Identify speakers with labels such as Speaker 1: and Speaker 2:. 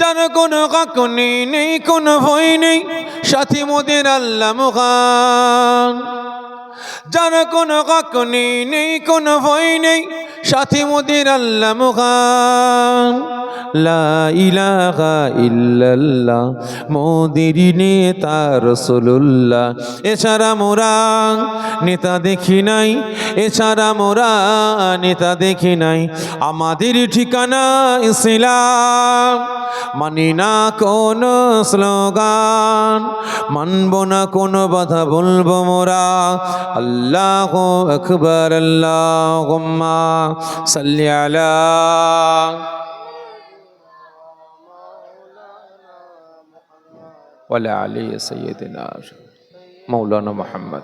Speaker 1: যার কোনো কাকুনি নেই কোনো ভয় নেই, সাথী মোদের আল্লাহ মুখান যার কোনো কাকুনি নেই কোনো ভয় নেই, সাথী মোদের আল্লাহ মুখান লা ইলাহা ইল্লাল্লাহ, মোদের নেতা রসুল্লাহ এছাড়া মোরা নেতা দেখি নাই, এছাড়া মোরা নেতা দেখি নাই। আমাদের ঠিকানা ইসলাম, মানি না কোন স্লোগান, মানব না কোনো কথা বলব মোরা। আল্লাহ আকবর আল্লাহ সাল্লি আলা ولا علي سيدنا مولانا محمد.